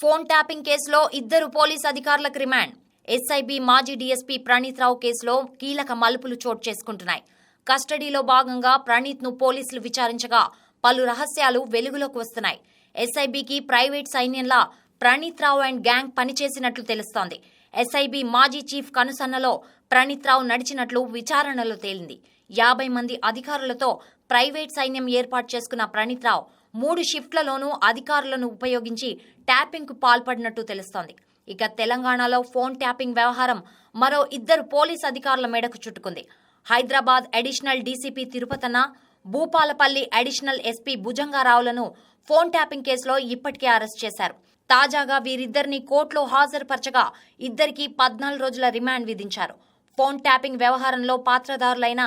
Phone tapping కేసులో ఇద్దరు police అధికారులకు రిమాండ్. ఎస్ఐబి మాజీ డీఎస్పీ ప్రణీత్ రావు కేసులో కీలక మలుపులు చోటు చేసుకుంటున్నాయి. కస్టడీలో భాగంగా ప్రణీత్ను పోలీసులు విచారించగా పలు రహస్యాలు వెలుగులోకి వస్తున్నాయి. ఎస్ఐబికి ప్రైవేట్ సైన్యంలా ప్రణీత్ రావు అండ్ గ్యాంగ్ పనిచేసినట్లు తెలుస్తోంది. ఎస్ఐబి మాజీ చీఫ్ కనుసన్నలో ప్రణీత్ రావు నడిచినట్లు విచారణలో తేలింది. యాభై మంది అధికారులతో ప్రైవేట్ సైన్యం ఏర్పాటు చేసుకున్న ప్రణీత్ రావు మూడు షిఫ్ట్లలోనూ అధికారులను ఉపయోగించి ట్యాపింగ్కు పాల్పడినట్టు తెలుస్తోంది. ఇక తెలంగాణలో ఫోన్ ట్యాపింగ్ వ్యవహారం మరో ఇద్దరు పోలీస్ అధికారుల మేడకు చుట్టుకుంది. Hyderabad additional DCP Tirupatanna Bhupalpally additional SP భుజంగారావులను phone tapping కేసులో ఇప్పటికే అరెస్ట్ చేశారు. తాజాగా వీరిద్దరిని కోర్టులో హాజరుపరచగా ఇద్దరికి పద్నాలుగు రోజుల రిమాండ్ విధించారు. ఫోన్ ట్యాపింగ్ వ్యవహారంలో పాత్రదారులైన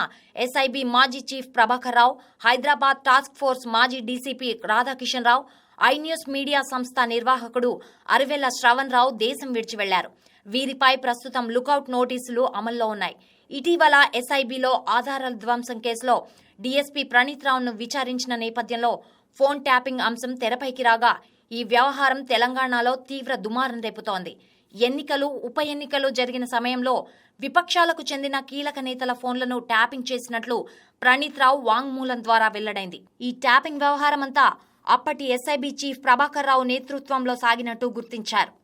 ఎస్ఐబి మాజీ chief Prabhakar Rao Hyderabad task force మాజీ DCP Radhakishan Rao I news media సంస్థ నిర్వాహకుడు అరివెల్ల శ్రవణ్ రావు దేశం విడిచి వెళ్ళారు. వీరిపై ప్రస్తుతం లుకౌట్ నోటీసులు అమల్లో ఉన్నాయి. ఇటీవల ఎస్ఐబిలో ఆధారాల ధ్వంసం కేసులో డీఎస్పీ ప్రణీత్ రావును విచారించిన నేపథ్యంలో ఫోన్ ట్యాపింగ్ అంశం తెరపైకి రాగా ఈ వ్యవహారం తెలంగాణలో తీవ్ర దుమారం రేపుతోంది. ఎన్నికలు ఉప ఎన్నికలు జరిగిన సమయంలో విపక్షాలకు చెందిన కీలక నేతల ఫోన్లను ట్యాపింగ్ చేసినట్లు ప్రణీత్ రావు వాంగ్మూలం ద్వారా వెల్లడైంది. ఈ ట్యాపింగ్ వ్యవహారమంతా అప్పటి ఎస్ఐబి చీఫ్ ప్రభాకర్ రావు నేతృత్వంలో సాగినట్టు గుర్తించారు.